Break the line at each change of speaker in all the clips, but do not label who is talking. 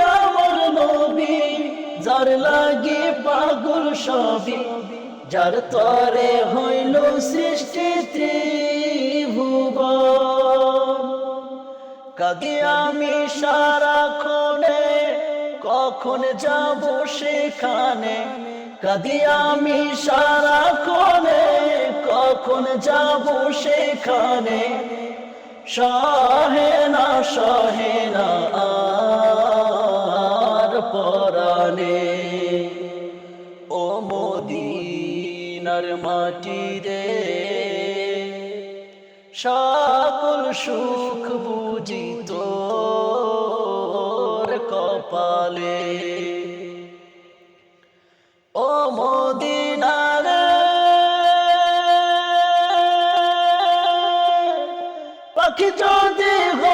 আমার নবী, যার লাগে পাগল যার তরে হইল সৃষ্টি ত্রিভুবন। কাদি আমি সারাক্ষণে, কখন যাব সেখানে? কাদি আমি সারা সারাক্ষণে, কখন যাব সেখানে? সহে না সহে না মদিনার মাটি রে সকল সুখ বুঝি তোর কপালে। ও মদিনারে পাখি যদি হতাম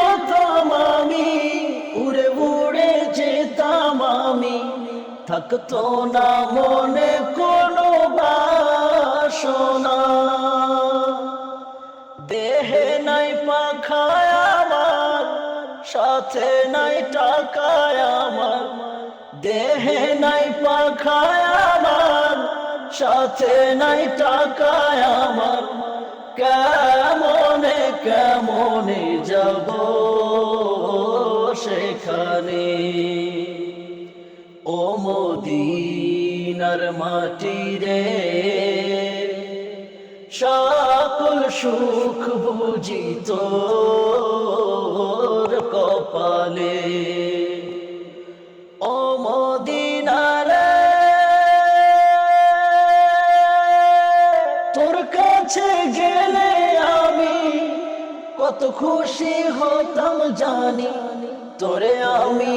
থাকতো না মনে কোনো বাসনা। দেহে নাই পাখায় আমার, সাথে নাই টাকায় আমার। দেহে নাই পাখায় আমার, সাথে নাই টাকায় আমার। কেমনে কেমনে যাব সেখানে? মদিনার মাটি রে। সকল সুখ বুঝি তোর কপালে। ও মদিনারে তোর কাছে গেলে আমি কত খুশি হতাম জানি। তোরে আমি